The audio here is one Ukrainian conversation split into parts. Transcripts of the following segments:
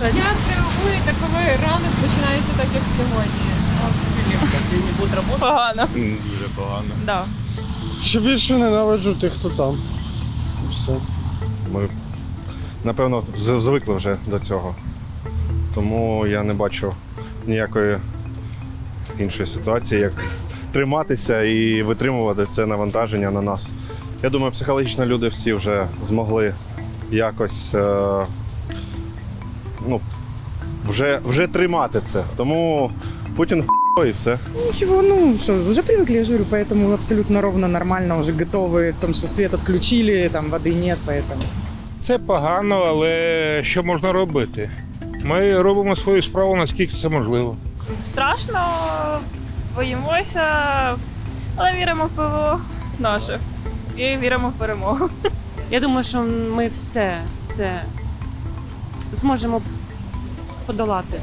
Як реагуєте, коли ранок починається так, як сьогодні з обстрілів? Погано. Дуже погано. Да. Ще більше ненавиджу тих, хто там. І все. Ми, напевно, звикли вже до цього. Тому я не бачу ніякої іншої ситуації, як триматися і витримувати це навантаження на нас. Я думаю, психологічно люди всі вже змогли якось е, ну, вже, вже тримати це. Тому Путін ф***, і все. Ничего, ну что, уже привыкли, я же говорю, поэтому абсолютно ровно, нормально, уже готовы, том, что свет отключили, там воды нет, поэтому. Це погано, але що можна робити? Ми робимо свою справу наскільки це можливо. Страшно, боїмося, але віримо в ПВО наше. І віримо в перемогу. Я думаю, що ми все це зможемо подолати.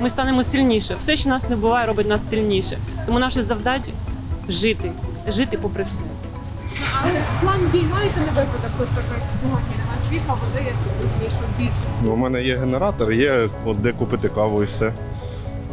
Ми станемо сильніше. Все, що нас не буває, робить нас сильніше. Тому наше завдання жити, жити попри все. Але план дій маєте на випадок, ось так як сьогодні нема світла, води, я тут розумію, що в більшості. У мене є генератор, є от де купити каву і все.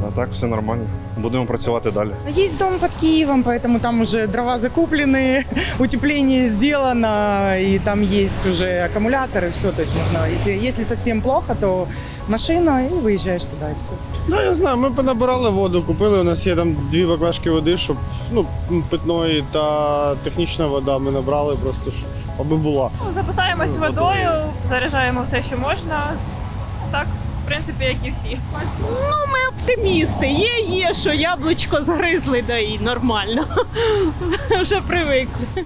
А так все нормально. Будемо працювати далі. Есть дом под Киевом, поэтому там уже дрова закуплены, утепление сделано, и там есть уже аккумулятор, и все. То есть можно, если, если совсем плохо, то машина, и выезжаешь туда, и все. Ну, я знаю, ми понабирали воду, купили. У нас є там дві баклажки води, щоб ну, питної та технічна вода. Ми набрали просто, щоб, щоб аби була. Ну, Запасаємось водою, заряджаємо все, що можна. Так, в принципі, як і всі. оптимісти. Є, є, що яблучко згризли, да і нормально. Вже привикли.